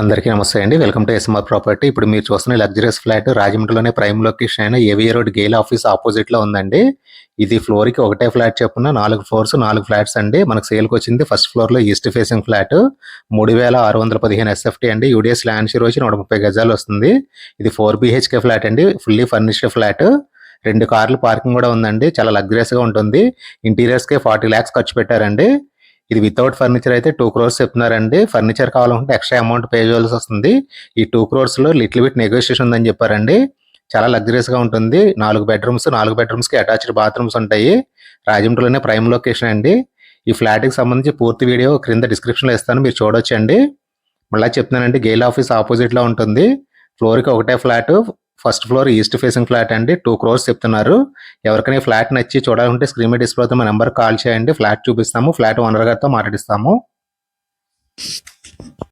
అందరికీ నమస్తే అండి. వెల్కమ్ టు ఎస్ఎంఆర్ ప్రాపర్టీ ఇప్పుడు మీరు చూస్తున్న లగ్జరియస్ ఫ్లాట్ రాజమండ్రిలోనే ప్రైమ్ లొకేషన్ అయిన ఏవియర్ రోడ్ గేల్ ఆఫీస్ ఆపోజిట్లో ఉందండి. ఇది ఫ్లోర్కి ఒకటే ఫ్లాట్ చెప్పున నాలుగు ఫ్లోర్స్ నాలుగు ఫ్లాట్స్ అండి. మనకు సేల్కి వచ్చింది ఫస్ట్ ఫ్లోర్లో ఈస్ట్ ఫేసింగ్ ఫ్లాట్ మూడు వేల ఆరు వందల పదిహేను ఎస్ఎఫ్టీ అండి. యూడిఎస్ ల్యాండ్ షీర్ వచ్చి నూట ముప్పై గజాలు వస్తుంది. ఇది ఫోర్ బిహెచ్కే ఫ్లాట్ అండి. ఫుల్లీ ఫర్నిష్డ్ ఫ్లాట్ రెండు కార్లు పార్కింగ్ కూడా ఉందండి. చాలా లగ్జరియస్గా ఉంటుంది. ఇంటీరియర్స్ కే ఫార్టీ ల్యాక్స్ ఖర్చు పెట్టారండి. ఇది వితౌట్ ఫర్నిచర్ అయితే టూ క్రోర్స్ చెప్తున్నారండి. ఫర్నిచర్ కావాలంటే ఎక్స్ట్రా అమౌంట్ పే చేయాల్సి వస్తుంది. ఈ టూ క్రోర్స్లో లిటిల్ బిట్ నెగోషియేషన్ ఉందని చెప్పారండి. చాలా లగ్జరీస్గా ఉంటుంది. నాలుగు బెడ్రూమ్స్ నాలుగు బెడ్రూమ్స్కి అటాచ్డ్ బాత్రూమ్స్ ఉంటాయి. రాజమండ్రిలోనే ప్రైమ్ లొకేషన్ అండి. ఈ ఫ్లాట్కి సంబంధించి పూర్తి వీడియో క్రింద డిస్క్రిప్షన్లో ఇస్తాను. మీరు చూడొచ్చండి. మళ్ళీ చెప్తున్నానండి గేల్ ఆఫీస్ ఆపోజిట్లో ఉంటుంది. ఫ్లోర్కి ఒకటే flat first floor east facing flat అండి. టూ క్రోర్స్ చెప్తున్నారు. ఎవరికైనా ఫ్లాట్ నచ్చి చూడాలంటే స్క్రీన్ మీద డిస్ప్లే అవుతున్న మా నెంబర్ కాల్ చేయండి. ఫ్లాట్ చూపిస్తాము. ఫ్లాట్ ఓనర్ గారితో మాట్లాడిస్తాము.